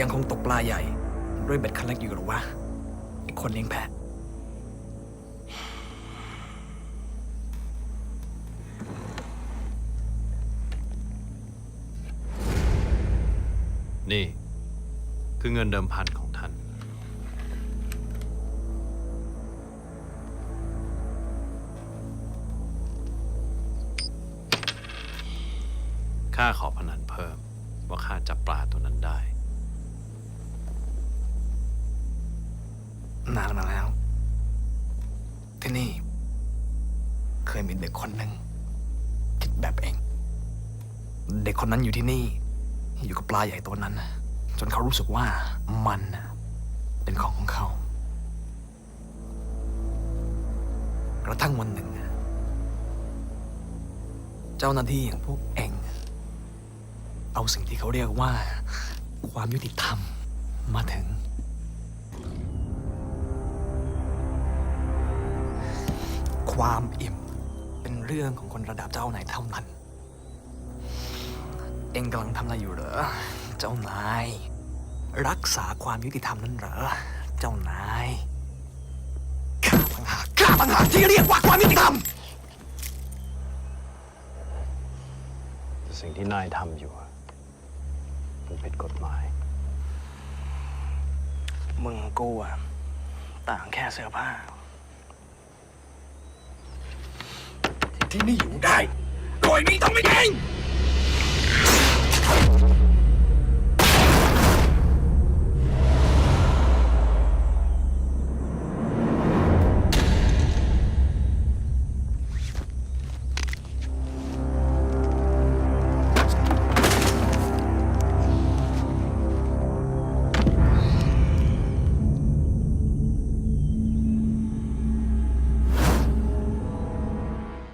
ยังคงตกปลาใหญ่ ด้วยเบ็ดคันเล็กอยู่หรือวะไอ้คนเลี้ยงแพะนี่ คือเงินเดิมพันของท่าน ข้าขอพนันเพิ่มว่าข้าจับปลาตัวนั้นได้ นานมาแล้ว ที่นี่ เคยมีเด็กคนหนึ่งคิดแบบเอง เด็กคนนั้นอยู่ที่นี่ อยู่กับปลาใหญ่ตัวนั้น จนเขารู้สึกว่ามันเป็นของของเขา กระทั่งวันหนึ่ง เจ้าหน้าที่อย่างพวกเองเอาสิ่งที่เขาเรียกว่า ความยุติธรรมมาถึง ความอิ่ม เป็นเรื่องของคนระดับเจ้านายเท่านั้น เองกำลังทำอะไรอยู่เหรอ เจ้านาย รักษาความยุติธรรมนั้นเหรอ เจ้านายข้าต่างหากข้าต่างหากที่เรียกว่าความยุติธรรมแต่สิ่งที่นายทำอยู่อะมันผิดกฎหมาย มึงกูอะต่างแค่เสื้อผ้า ที่นี่อยู่ได้โดยมีต้องไม่เอง